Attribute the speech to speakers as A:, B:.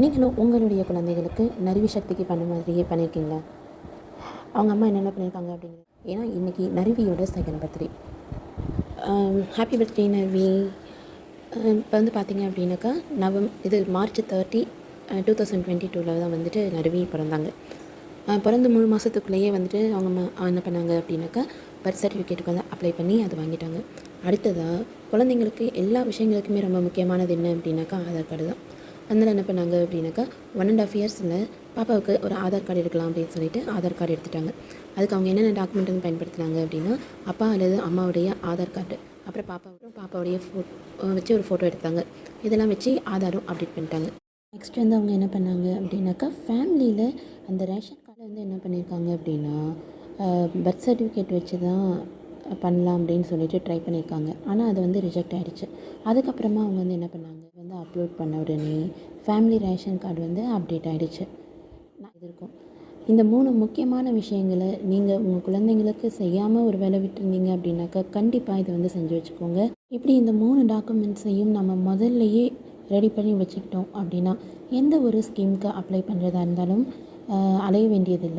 A: நீங்களும் உங்களுடைய குழந்தைகளுக்கு நறுவி சக்திக்கு பண்ண மாதிரியே பண்ணியிருக்கீங்களா அவங்க அம்மா என்னென்ன பண்ணியிருக்காங்க அப்படிங்கிறது. ஏன்னா இன்றைக்கி நருவியோட second birthday happy birthday Narvi இப்போ வந்து பார்த்தீங்க அப்படின்னாக்கா நவம் இது March thirty two thousand twenty டூவில் தான் வந்துட்டு நறுவி பிறந்தாங்க. பிறந்து பிறந்த மூணு மாதத்துக்குள்ளேயே வந்துட்டு அவங்க அம்மா என்ன பண்ணாங்க அப்படின்னாக்கா பர்த் சர்டிஃபிகேட்டுக்கு வந்து அப்ளை பண்ணி அதை வாங்கிட்டாங்க. அடுத்ததாக குழந்தைங்களுக்கு எல்லா விஷயங்களுக்குமே ரொம்ப முக்கியமானது என்ன அப்படின்னாக்கா ஆதார் கார்டு தான். அதனால் என்ன பண்ணாங்க அப்படின்னாக்கா ஒன் அண்ட் ஆஃப் இயர்ஸில் பாப்பாவுக்கு ஒரு ஆதார் கார்டு எடுக்கலாம் அப்படின்னு சொல்லிட்டு ஆதார் கார்டு எடுத்துட்டாங்க. அதுக்கு அவங்க என்னென்ன டாக்குமெண்ட் வந்து பயன்படுத்தினாங்க அப்படின்னா அப்பா அல்லது அம்மாவுடைய ஆதார் கார்டு அப்புறம் பாப்பாவோட பாப்பாவுடைய ஃபோ வச்சு ஒரு ஃபோட்டோ எடுத்தாங்க. இதெல்லாம் வச்சு ஆதாரும் அப்டேட் பண்ணிட்டாங்க. நெக்ஸ்ட் வந்து அவங்க என்ன பண்ணாங்க அப்படின்னாக்கா ஃபேமிலியில் அந்த ரேஷன் கார்டை வந்து என்ன பண்ணியிருக்காங்க அப்படின்னா பர்த் சர்டிஃபிகேட் வச்சு தான் பண்ணலாம் அப்படின்னு சொல்லிட்டு ட்ரை பண்ணியிருக்காங்க ஆனால் அது வந்து ரிஜெக்ட் ஆகிடுச்சு அதுக்கப்புறமா அவங்க வந்து என்ன பண்ணாங்க வந்து அப்லோட் பண்ண உடனே ஃபேமிலி ரேஷன் கார்டு வந்து அப்டேட் ஆகிடுச்சு நான் இருக்கும் இந்த மூணு முக்கியமான விஷயங்களை நீங்கள் உங்கள் குழந்தைங்களுக்கு செய்யாமல் ஒரு வேலை விட்டுருந்தீங்க அப்படின்னாக்கா கண்டிப்பாக இதை வந்து செஞ்சு வச்சுக்கோங்க. இப்படி இந்த மூணு டாக்குமெண்ட்ஸையும் நம்ம முதல்லையே ரெடி பண்ணி வச்சுக்கிட்டோம் அப்படின்னா எந்த ஒரு ஸ்கீமுக்கு அப்ளை பண்ணுறதா இருந்தாலும் அலைய வேண்டியதில்லை.